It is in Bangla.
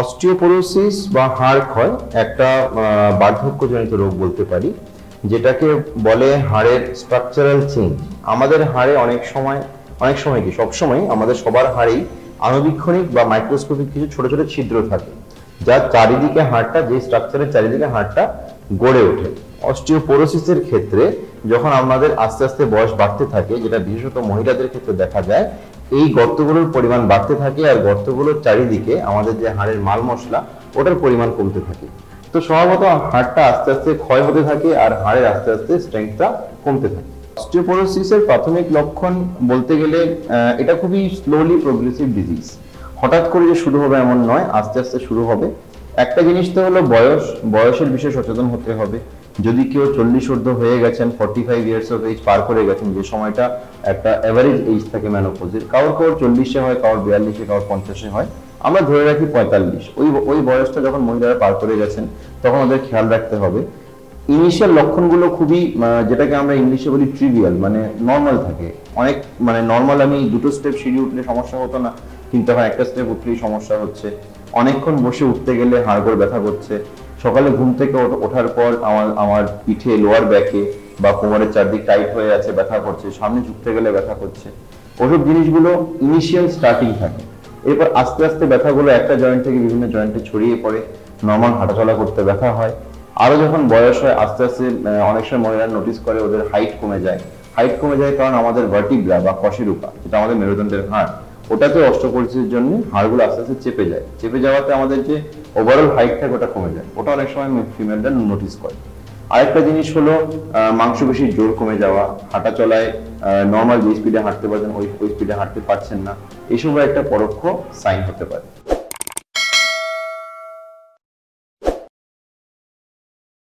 অস্টিওপোরোসিস বা হাড় ক্ষয় একটা বার্ধক্যজনিত রোগ বলতে পারি, যেটাকে বলে হাড়ের স্ট্রাকচারাল চেঞ্জ আমাদের হাড়ে অনেক সময় অনেক সময় কি, সবসময় আমাদের সবার হাড়েই আণুবীক্ষণিক বা মাইক্রোস্কোপিক কিছু ছোট ছোট ছিদ্র থাকে যার চারিদিকে হাড়টা, যে স্ট্রাকচারের চারিদিকে হাড়টা গড়ে ওঠে। অস্টিওপোরোসিসের ক্ষেত্রে যখন আমাদের আস্তে আস্তে বয়স বাড়তে থাকে, যেটা বিশেষত মহিলাদের ক্ষেত্রে দেখা যায় এই গর্তগুলোর পরিমাণ বাড়তে থাকে আর গর্তগুলোর চারিদিকে আমাদের যে হাড়ের মাল মশলা, ওটার পরিমাণ কমতে থাকে। তো স্বভাবত হাড়টা আস্তে আস্তে ক্ষয় হতে থাকে আর হাড়ের আস্তে আস্তে স্ট্রেংথটা কমতে থাকে। অস্টিওপোরোসিসের প্রাথমিক লক্ষণ বলতে গেলে এটা খুবই স্লোলি প্রোগ্রেসিভ ডিজিজ হঠাৎ করে যে শুরু হবে এমন নয়, আস্তে আস্তে শুরু হবে। একটা জিনিস তো হলো বয়স, বয়সের বিষয়ে সচেতন হতে হবে। যদি কেউ চল্লিশ ঊর্ধ্ব হয়ে গেছেন forty five years of age পার করে গেছেন, যে সময়টা একটা অ্যাভারেজ এজ থাকে ম্যানোপোজের কারোর কারোর চল্লিশে হয়, কারোর বিয়াল্লিশে, কারোর পঞ্চাশে হয়। আমরা ধরে রাখি পঁয়তাল্লিশ। ওই ওই বয়সটা যখন মহিলারা পার করে গেছেন, তখন ওদের খেয়াল রাখতে হবে। ইনিশিয়াল লক্ষণগুলো খুবই যেটাকে আমরা ইংলিশে বলি ট্রিভিয়াল মানে নর্মাল থাকে। অনেক মানে নর্মাল আমি দুটো স্টেপ সিঁড়ি উঠলে সমস্যা হতো না, কিন্তু এখন একটা স্টেপ উঠলেই সমস্যা হচ্ছে। অনেকক্ষণ বসে উঠতে গেলে হাড়গোড় ব্যথা করছে। সকালে ঘুম থেকে ওঠ- ওঠার পর আমার আমার পিঠে লোয়ার ব্যাকে বা কোমরের চারদিক টাইট হয়ে আছে, ব্যথা করছে, সামনে ঝুঁকতে গেলে ব্যথা করছে। ওসব জিনিসগুলো ইনিশিয়াল স্টার্টিং থাকে। এরপর আস্তে আস্তে ব্যথাগুলো একটা জয়েন্ট থেকে বিভিন্ন জয়েন্টে ছড়িয়ে পড়ে নর্মাল হাঁটাচলা করতে ব্যথা হয়। আরও যখন বয়স হয়, আস্তে আস্তে অনেক সময় মহিলারা নোটিস করে ওদের হাইট কমে যায়। হাইট কমে যায় কারণ আমাদের ভার্টিব্রা বা কশেরুকা যেটা আমাদের মেরুদণ্ডের হাড় ওটাতে অষ্টপরিচিতির জন্য হাড়গুলো আস্তে আস্তে চেপে যায়। চেপে যাওয়াতে আমাদের যে ওভারঅল হাইট থাকে ওটা কমে যায়। ওটা অনেক সময় ফিমেলরা নোটিস করে। আরেকটা জিনিস হলো মাংস মাংসপেশির জোর কমে যাওয়া, হাঁটা চলায় নর্মাল যে স্পিডে হাঁটতে পারছেন, ওই ওই স্পিডে হাঁটতে পারছেন না। এসবও একটা পরোক্ষ সাইন হতে পারে।